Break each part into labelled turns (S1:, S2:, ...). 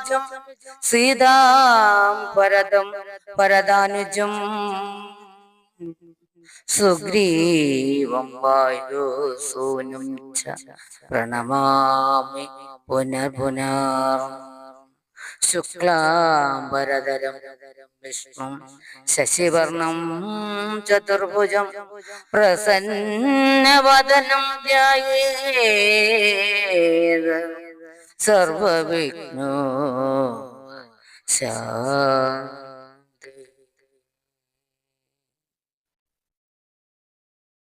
S1: രാമാനുജം സീതാം പരദം പരദാനുജം സുഗ്രീവം വായു സൂനും ച പ്രണമാമി പുനർപുനർ ശുക്ലാംബരധരം വിഷ്ണു ശശിവർണം ചതുർഭുജം പ്രസന്നവദനം ധ്യായേത് സർവവിഘ്നോ ശാന്തി.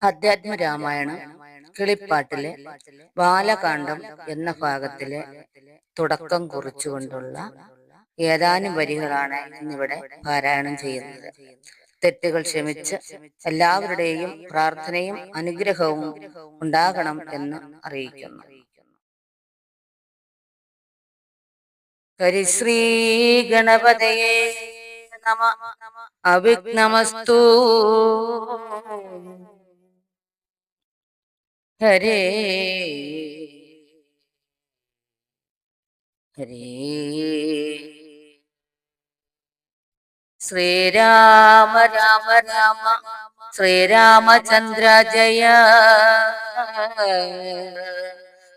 S1: അധ്യാത്മ രാമായണം കിളിപ്പാട്ടിലെ ബാലകാന്ഡം എന്ന ഭാഗത്തിലെ തുടക്കം കുറിച്ചുകൊണ്ടുള്ള ഏതാനും വരികളാണ് ഇന്നിവിടെ പാരായണം ചെയ്യുന്നത്. തെറ്റുകൾ ക്ഷമിച്ച് എല്ലാവരുടെയും പ്രാർത്ഥനയും അനുഗ്രഹവും ഉണ്ടാകണം എന്ന് അറിയിക്കുന്നു. ഹരിശ്രീ ഗണപതയെ നമ. അവിഘ്നമസ്തു. ഹരേ. ഹരേ. ശ്രീരാമ രാമ രാമ. ശ്രീരാമചന്ദ്ര ജയ.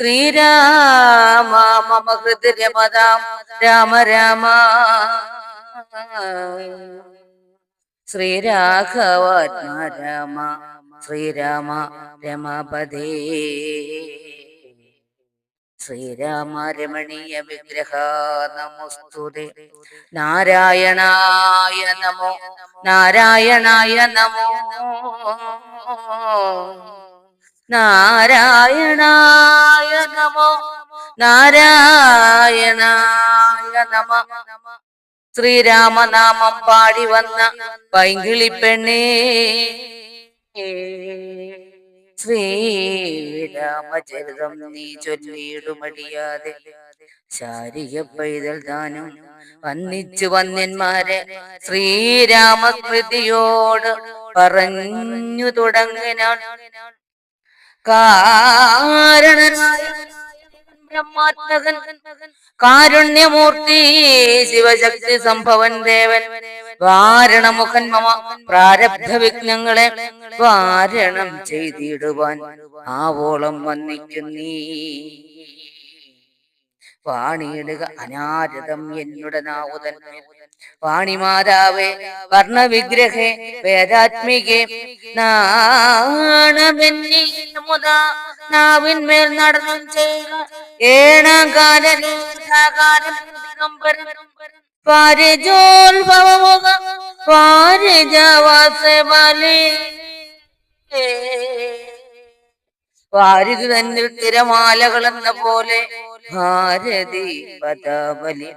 S1: ശ്രീരാമ മമ ഹൃദയമതാം രാമ രാമ. ശ്രീരാഘവാത്മ രാമ ശ്രീരാമ രമപദേ ശ്രീരാമ രമണീയ വിഗ്രഹ നമോസ്തുതേ നാരായണായ നമോ നാരായണായ നമോ. നാരായണായ നമോ. നാരായണായ നമ. ശ്രീരാമനാമം പാടി വന്ന പൈങ്കിളിപ്പെണ്ണേ ശ്രീരാമചരിതം നീ ചൊല്ലിയിടുമടിയാതെ ശാരിക പൈതൽ ദാനം വന്നിച്ചു വന്യന്മാരെ ശ്രീരാമകൃതിയോട് പറഞ്ഞു തുടങ്ങിനാൻ കാരുണ്യമൂർത്തി ശിവശക്തി സംഭവൻ ദേവൻ വാരണമുഖൻ മമ പ്രാരബ്ധ വിഘ്നങ്ങളെ വാരണം ചെയ്തിടുവാൻ ആവോളം വന്നിക്കുന്നീ വാണിയിടുക അനാരതം എന്നുടനാവുതൻ വാണിമാതാവേ വർണവിഗ്രഹേ വേദാത്മികേ നാണമെന്നീ മുതാ നാവിന്മേൽ നടനം ചെയ്യുക ഏണാകാരൻ പാരിജോത്ഭവമുഖ പാരിജവാസബലേ വാരിത് തന്നിൽ തിരമാലകൾ എന്ന പോലെ ഭാരതി പദാബലി